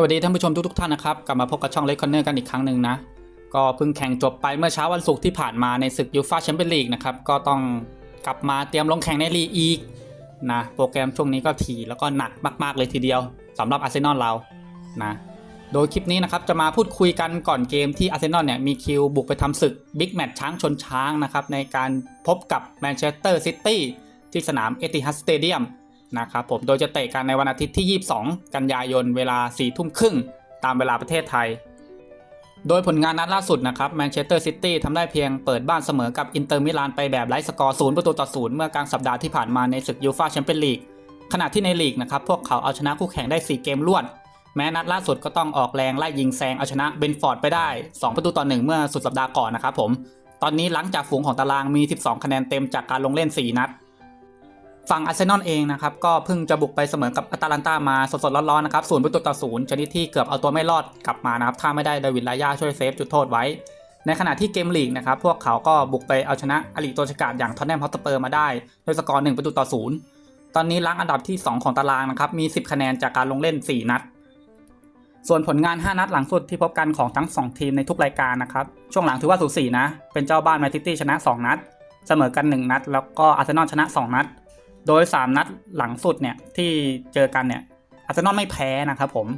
สวัสดีท่านผู้ชมทุกๆท่านนะครับ กลับมาพบกับช่องเล c คอนเนอร์กันอีกครั้งหนึ่งนะ ก็เพิ่งแข่งจบไปเมื่อเช้าวันศุกร์ที่ผ่านมาในศึกยูฟาแชมเปี้ยนลีกนะครับ ก็ต้องกลับมาเตรียมลงแข่งในลีกอีกนะ โปรแกรมช่วงนี้ก็ถี่แล้วก็หนักมาก ๆ เลยทีเดียวสำหรับอาร์เซนอลเรานะ โดยคลิปนี้นะครับจะมาพูดคุยกันก่อนเกมที่อาร์เซนอลเนี่ยมีคิวบุกไปทำศึกบิ๊กแมตช์ช้างชนช้างนะครับในการพบกับแมนเชสเตอร์ซิตี้ที่สนามเอติฮัดสเตเดียม นะครับผมโดยจะเตะกันในวันอาทิตย์ที่ 22 กันยายนเวลา 4 ทุ่มครึ่งตามเวลาประเทศไทย โดยผลงานนัดล่าสุดนะครับแมนเชสเตอร์ซิตี้ทำได้เพียงเปิดบ้านเสมอกับอินเตอร์มิลานไปแบบไร้สกอร์ศูนย์ประตูต่อศูนย์เมื่อกลางสัปดาห์ที่ผ่านมาในศึกยูฟาแชมเปี้ยนลีกขณะที่ในลีกนะครับพวกเขาเอาชนะคู่แข่งได้ 4 เกมรวด แม้นัดล่าสุดก็ต้องออกแรงไล่ยิงแซงเอาชนะเบนฟอร์ดไปได้ 2 ประตูต่อ1เมื่อสุดสัปดาห์ก่อนนะครับผมตอนนี้หลังจากฝูงของตารางมี 12 คะแนนเต็มจากการลงเล่น 4 นัด ฝั่งอาร์เซนอลเองนะครับก็เพิ่งจะบุกไปเสมอกับอัตาลันตามาสดๆร้อนๆนะครับศูนย์ประตูต่อศูนย์ชนิดที่เกือบเอาตัวไม่รอดกลับมานะครับถ้าไม่ได้เดวิดลายาช่วยเซฟจุดโทษไว้ ในขณะที่เกมลีกนะครับพวกเขาก็บุกไปเอาชนะอลีตัวฉกาดอย่างทอนแนมฮอตสเปอร์มาได้ด้วยสกอร์1ประตูต่อศูนย์ตอนนี้ล้างอันดับที่ 2 ของตารางนะครับมี 10 คะแนนจากการลงเล่น 4 นัด ส่วนผลงาน 5 นัดหลังสุดที่พบกันของทั้ง 2 ทีมในทุกรายการนะครับช่วงหลังถือว่าสูสีนะเป็นเจ้าบ้านแมนซิตี้ชนะ 2 นัด เสมอกัน 1 นัด แล้วก็อาร์เซนอลชนะ 2 นัด โดย 3 นัดหลังสุดเนี่ยที่เจอกันเนี่ยอาร์เซนอลไม่แพ้นะครับผม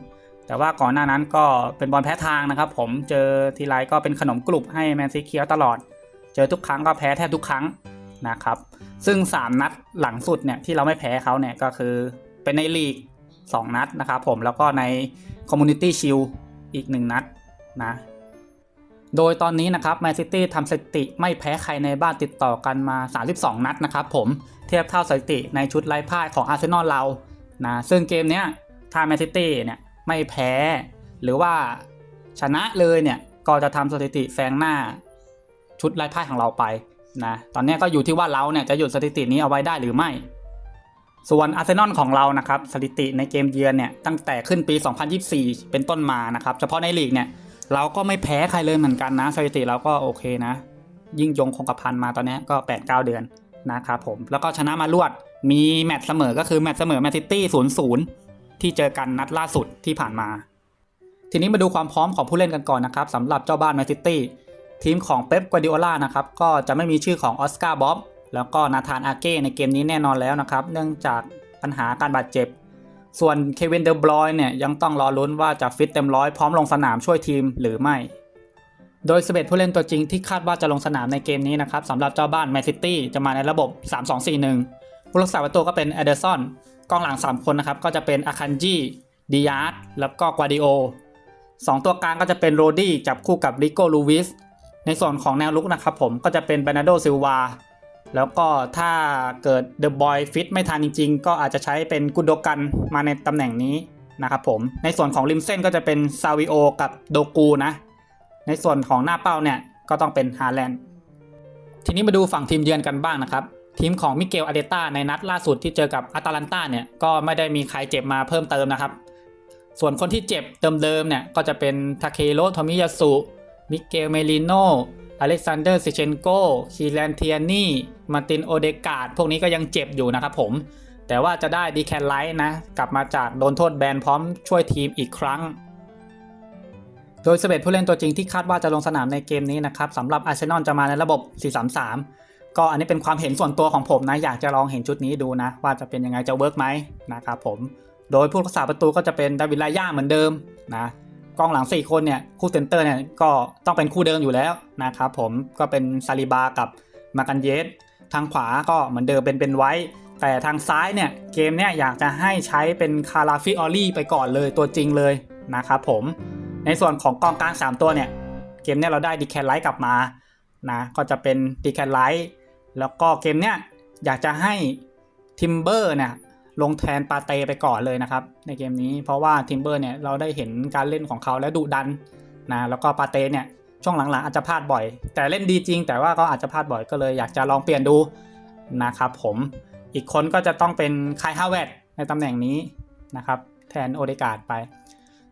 แต่ว่าก่อนหน้านั้นก็เป็นบอลแพ้ทางนะครับ ผมเจอทีไรก็เป็นขนมกลุ่มให้แมนซีเคียวตลอด เจอทุกครั้งก็แพ้แทบทุกครั้งนะครับ ซึ่ง 3 นัดหลังสุดเนี่ยที่เราไม่แพ้เขาเนี่ยก็คือเป็นในลีก 2 นัดนะครับผมแล้วก็ในคอมมูนิตี้ชิลอีก 1 นัดนะ โดยตอนนี้นะครับแมนซิตี้ทำสถิติไม่แพ้ใครในบ้านติดต่อกันมา 32 นัดนะครับผมเทียบเท่าสถิติในชุดไร้พ่ายของอาร์เซนอลเรานะซึ่งเกมเนี้ยถ้าแมนซิตี้เนี่ยไม่แพ้ หรือว่าชนะเลยเนี่ยก็จะทำสถิติแซงหน้าชุดไร้พ่ายของเราไปนะตอนนี้ก็อยู่ที่ว่าเราเนี่ยจะหยุดสถิตินี้เอาไว้ได้หรือไม่ ส่วนอาร์เซนอลของเรานะครับสถิติในเกมเยือนเนี่ยตั้งแต่ขึ้นปี 2024 เป็นต้นมานะครับเฉพาะในลีกเนี่ย เราก็ไม่แพ้ใครเลยเหมือนกันนะสถิติเราก็โอเคนะ ยิ่งยงคงกระพันมาตอนนี้ก็ 8-9 เดือนนะครับผม แล้วก็ชนะมารวดมีแมตช์เสมอก็คือแมตช์เสมอแมนซิตี้0-0ที่เจอกันนัดล่าสุดที่ผ่านมา ทีนี้มาดูความพร้อมของผู้เล่นกันก่อนนะครับสำหรับเจ้าบ้านแมนซิตี้ทีมของเป๊ปกวาดิโอลานะครับก็จะไม่มีชื่อของออสการ์บ๊อบแล้วก็นาธานอาเก้ในเกมนี้แน่นอนแล้วนะครับ เนื่องจากปัญหาการบาดเจ็บ ส่วนเควินเดอร์บรอยเนี่ยยังต้องรอลุ้นว่าจะฟิตเต็มร้อยพร้อมลงสนามช่วยทีมหรือไม่ โดย 11 ผู้เล่นตัวจริงที่คาดว่าจะลงสนามในเกมนี้นะครับสำหรับเจ้าบ้านแมนซิตี้จะมาในระบบ 3-2-4-1 ผู้รักษาประตูก็เป็นเอเดอร์สันกองหลัง 3 คนนะครับก็จะเป็นอาคันจีดิยาร์ดแล้วก็กวาดิโอสองตัวกลางก็จะเป็นโรดี้จับคู่กับริโกลูวิสในส่วนของแนวลุกนะครับผมก็จะเป็นเบรนาโดซิลวา แล้วก็ถ้าเกิดเดอะบอยฟิตไม่ทันจริง ๆ ก็อาจจะใช้เป็นกุโดกันมาในตำแหน่งนี้นะครับผม ในส่วนของริมเส้นก็จะเป็นซาวิโอกับโดกูนะ ในส่วนของหน้าเป้าเนี่ยก็ต้องเป็นฮาแลนด์ทีนี้มาดูฝั่งทีมเยือนกันบ้างนะครับ ทีมของมิเกลอาเดต้าในนัดล่าสุดที่เจอกับอาตาลันตาเนี่ยก็ไม่ได้มีใครเจ็บมาเพิ่มเติมนะครับ ส่วนคนที่เจ็บเดิมๆเนี่ยก็จะเป็นทาเคโรโทมิยาสุมิเกลเมลิโน อเล็กซานเดอร์ซิเชนโกคีแลนเทียนี่มาตินโอเดกาดพวกนี้ก็ยังเจ็บอยู่นะครับผม แต่ว่าจะได้ดีแคนไลท์นะ กลับมาจากโดนโทษแบนพร้อมช่วยทีมอีกครั้ง โดยสเบตผู้เล่นตัวจริงที่คาดว่าจะลงสนามในเกมนี้นะครับสำหรับอาร์เซนอลจะมาในระบบ 4-3-3 ก็อันนี้เป็นความเห็นส่วนตัวของผมนะ อยากจะลองเห็นชุดนี้ดูนะ ว่าจะเป็นยังไงจะเวิร์กไหมนะครับผม โดยผู้รักษาประตูก็จะเป็นดาวิดลาย่าเหมือนเดิมนะ กองหลัง 4 คนเนี่ยคู่เซนเตอร์เนี่ยก็ต้องเป็นคู่เดิมอยู่แล้วนะครับผมก็เป็นซาลิบากับมากันเยสทางขวาก็เหมือนเดิมเป็นเป็นไว้ แต่ทางซ้ายเนี่ยเกมเนี่ยอยากจะให้ใช้เป็นคาราฟิออลี่ไปก่อนเลยตัวจริงเลยนะครับผมในส่วนของกองกลาง 3 ตัวเนี่ยเกมเนี่ยเราได้ดีแคนไลท์กลับมานะก็จะเป็นดีแคนไลท์แล้วก็เกมเนี่ยอยากจะให้ทิมเบอร์เนี่ย ลงแทนปาเต้ไปก่อนเลยนะครับ ในเกมนี้เพราะว่าทิมเบอร์เนี่ยเราได้เห็นการเล่นของเขาและดุดันนะแล้วก็ปาเต้เนี่ยช่วงหลังๆอาจจะพลาดบ่อย แต่เล่นดีจริง แต่ว่าก็อาจจะพลาดบ่อยก็เลยอยากจะลองเปลี่ยนดูนะครับผมอีกคนก็จะต้องเป็นคายฮาวเวตในตำแหน่งนี้นะครับแทนโอเดกาดไป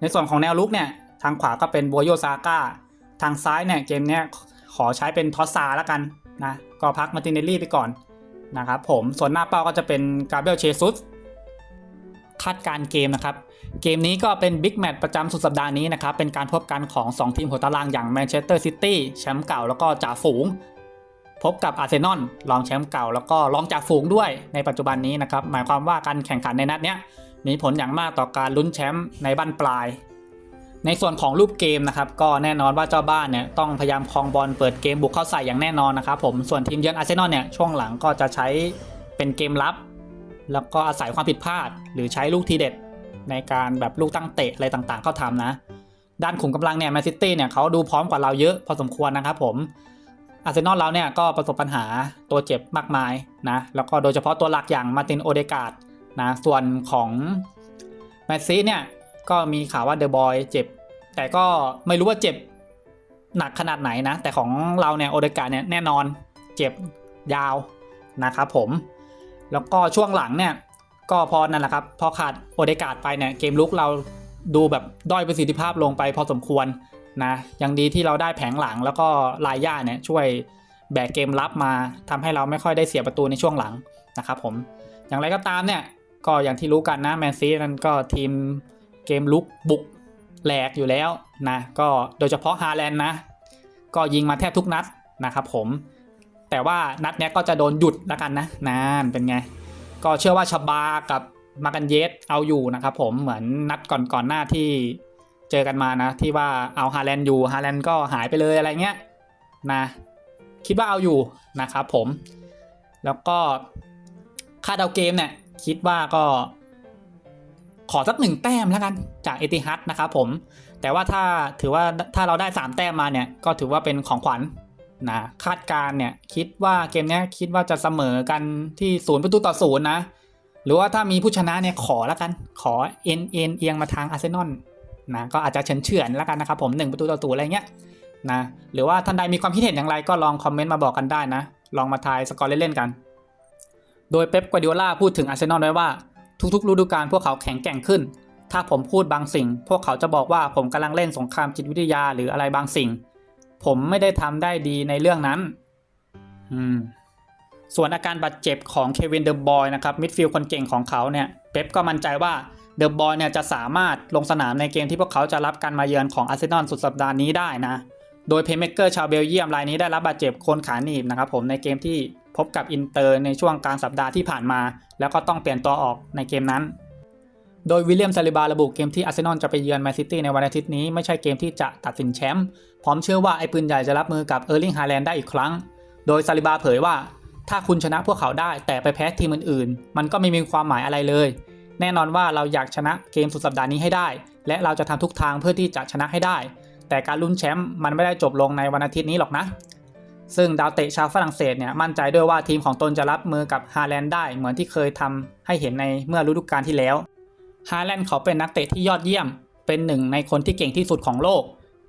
ในส่วนของแนวลุกเนี่ยทางขวาก็เป็นโบโยซาก้าทางซ้ายเนี่ยเกมเนี้ยขอใช้เป็นทอสซาแล้วกันนะก็พักมาตินเนลลี่ไปก่อนนะครับผมส่วนหน้าเป้าก็จะเป็นกาเบรียลเชซุส คาดการ์เกมนะครับ เกมนี้ก็เป็นบิ๊กแมตช์ประจำสุดสัปดาห์นี้นะครับ เป็นการพบกันของ 2 ทีมหัวตารางอย่างแมนเชสเตอร์ซิตี้แชมป์เก่าแล้วก็จ่าฝูง พบกับอาร์เซนอลรองแชมป์เก่าแล้วก็รองจ่าฝูงด้วยในปัจจุบันนี้นะครับ หมายความว่าการแข่งขันในนัดนี้มีผลอย่างมากต่อการลุ้นแชมป์ในบั้นปลาย ในส่วนของรูปเกมนะครับ ก็แน่นอนว่าเจ้าบ้านเนี่ยต้องพยายามครองบอลเปิดเกมบุกเข้าใส่อย่างแน่นอนนะครับผมส่วนทีมเยือนอาร์เซนอลเนี่ยช่วงหลังก็จะใช้เป็นเกมรับ แล้วก็อาศัยความผิดพลาด หรือใช้ลูกทีเด็ด ในการแบบลูกตั้งเตะอะไรต่างๆ เข้าทำนะ ด้านขุมกำลังเนี่ยแมนซิตี้เนี่ยเขาดูพร้อมกว่าเราเยอะพอสมควรนะครับผมอาร์เซนอลเราเนี่ยก็ประสบปัญหาตัวเจ็บมากมายนะแล้วก็โดยเฉพาะตัวหลักอย่างมาตินโอเดกาดนะส่วนของแมนซีเนี่ยก็มีข่าวว่าเดอะบอยเจ็บ แต่ก็ไม่รู้ว่าเจ็บหนักขนาดไหนนะ แต่ของเราเนี่ยโอเดกาเนี่ยแน่นอนเจ็บยาวนะครับผม แล้วก็ช่วงหลังเนี่ยก็พอนั่นแหละครับ พอขาดโอเดกาดไปเนี่ยเกมลุกเราดูแบบด้อยประสิทธิภาพลงไปพอสมควรนะยังดีที่เราได้แผงหลังแล้วก็ลายย่าเนี่ยช่วยแบกเกมรับมาทำให้เราไม่ค่อยได้เสียประตูในช่วงหลังนะครับผมอย่างไรก็ตามเนี่ยก็อย่างที่รู้กันนะแมนซีนั้นก็ทีมเกมลุกบุกแหลกอยู่แล้วนะก็โดยเฉพาะฮาแลนด์นะ ก็ยิงมาแทบทุกนัดนะครับผม แต่ว่านัดเนี้ยก็จะโดนหยุดแล้วกันนะนานเป็นไง ก็เชื่อว่าชบากับมากันเยสเอาอยู่นะครับผมเหมือนนัดก่อนก่อนหน้าที่เจอกันมานะ ที่ว่าเอาฮาแลนด์อยู่ฮาแลนด์ก็หายไปเลยอะไรเงี้ยนะคิดว่าเอาอยู่นะครับผม แล้วก็ค่าดาวเกมเนี่ยคิดว่าก็ ขอสักหนึ่งแต้มแล้วกันจากเอติฮัดนะครับผม แต่ว่าถ้าถือว่าถ้าเราได้ 3 แต้มมาเนี่ย ก็ถือว่าเป็นของขวัญ นะคาดการ์เนี่ยคิดว่าเกมนี้คิดว่าจะเสมอกันที่ศูนย์ประตูต่อศูนย์นะ หรือว่าถ้ามีผู้ชนะเนี่ยขอแล้วกันขอเอ็นเอ็นเอียงมาทางอาร์เซนอลนะก็อาจจะเฉือนเฉือนแล้วกันนะครับผม1ประตูต่อศูนย์อะไรเงี้ยนะหรือว่าท่านใดมีความคิดเห็นอย่างไรก็ลองคอมเมนต์มาบอกกันได้นะ ลองมาทายสกอร์เล่นๆกัน โดยเป๊ปกวาดิโอลาพูดถึงอาร์เซนอลไว้ว่าทุกๆฤดูกาลพวกเขาแข็งแกร่งขึ้น ถ้าผมพูดบางสิ่ง พวกเขาจะบอกว่าผมกำลังเล่นสงครามจิตวิทยาหรืออะไรบางสิ่ง ผมไม่ได้ทำได้ดีในเรื่องนั้น อืม ส่วนอาการบาดเจ็บของเควินเดอะบอยนะครับมิดฟิลด์คนเก่งของเขาเนี่ยเป๊ปก็มั่นใจว่าเดอะบอยเนี่ยจะสามารถลงสนามในเกมที่พวกเขาจะรับการมาเยือนของอาร์เซนอลสุดสัปดาห์นี้ได้นะ โดยเพย์เม k เกอร์ชาวเบลเยียมรายนี้ได้รับบาดเจ็บโคนขาหนีบนะครับผมในเกมที่พบกับอินเตอร์ในช่วงกลางสัปดาห์ที่ผ่านมา แล้วก็ต้องเปลี่ยนตัวออกในเกมนั้น โดยวิลเลียมซาลิบาระบุเกมที่อาร์เซนอลจะไปเยือนแมนซิตี้ในวันอาทิตย์นี้ไม่ใช่เกมที่จะตัดสินแชมป์พร้อมเชื่อว่าไอ้ปืนใหญ่จะรับมือกับเออร์ลิงฮาแลนด์ได้อีกครั้ง โดยซาลิบาเผยว่า ถ้าคุณชนะพวกเขาได้แต่ไปแพ้ทีมอื่นๆ มันก็ไม่มีความหมายอะไรเลย แน่นอนว่าเราอยากชนะเกมสุดสัปดาห์นี้ให้ได้ และเราจะทำทุกทางเพื่อที่จะชนะให้ได้ แต่การลุ้นแชมป์มันไม่ได้จบลงในวันอาทิตย์นี้หรอกนะซึ่งดาวเตะชาวฝรั่งเศสเนี่ยมั่นใจด้วยว่าทีมของตนจะรับมือกับฮาแลนด์ได้เหมือนที่เคยทำให้เห็นในเมื่อฤดูกาลที่แล้ว ฮาแลนด์เขาเป็นนักเตะที่ยอดเยี่ยม เป็นหนึ่งในคนที่เก่งที่สุดของโลก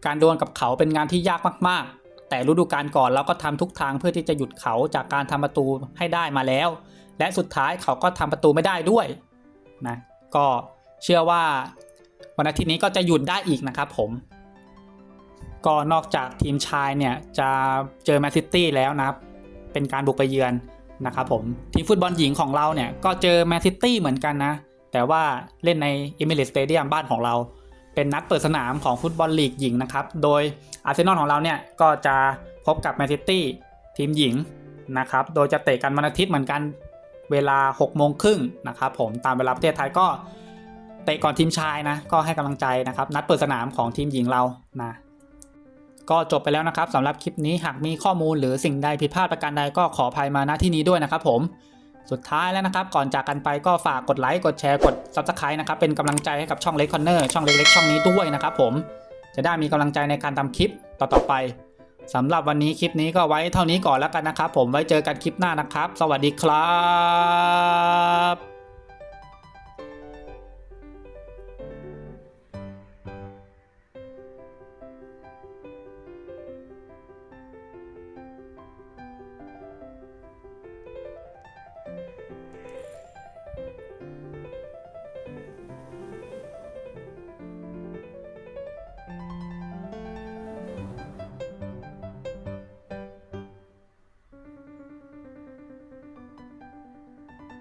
การดวลกับเขาเป็นงานที่ยากมากๆ แต่ฤดูกาลก่อนเราก็ทำทุกทางเพื่อที่จะหยุดเขาจากการทำประตูให้ได้มาแล้ว และสุดท้ายเขาก็ทำประตูไม่ได้ด้วยนะก็เชื่อว่าวันอาทิตย์นี้ก็จะหยุดได้อีกนะครับผมก็นอกจากทีมชายเนี่ยจะเจอแมนซิตี้แล้วนะครับ เป็นการบุกไปเยือนนะครับผมทีมฟุตบอลหญิงของเราเนี่ยก็เจอแมนซิตี้เหมือนกันนะ แต่ว่าเล่นในเอมิเรตสเตเดียมบ้านของเรา เป็นนัดเปิดสนามของฟุตบอลลีกหญิงนะครับ โดยอาร์เซนอลของเราเนี่ยก็จะพบกับแมนซิตี้ทีมหญิงนะครับ โดยจะเตะกันวันอาทิตย์เหมือนกันเวลา6โมงครึ่งนะครับผมตามเวลาประเทศไทยก็เตะก่อนทีมชายนะก็ให้กำลังใจนะครับ นัดเปิดสนามของทีมหญิงเรานะก็จบไปแล้วนะครับสำหรับคลิปนี้หากมีข้อมูลหรือสิ่งใดผิดพลาดประการใดก็ขออภัยมาณที่นี้ด้วยนะครับผม สุดท้ายแล้วนะครับ ก่อนจากกันไปก็ฝากกดไลค์กดแชร์กด Subscribe นะครับ เป็นกำลังใจให้กับช่องเล็กคอนเนอร์ช่องเล็กๆช่องนี้ด้วยนะครับผมจะได้มีกำลังใจในการทำคลิปต่อๆไปสำหรับวันนี้คลิปนี้ก็ไว้เท่านี้ก่อนแล้วกันนะครับ ผมไว้เจอกันคลิปหน้านะครับ สวัสดีครับ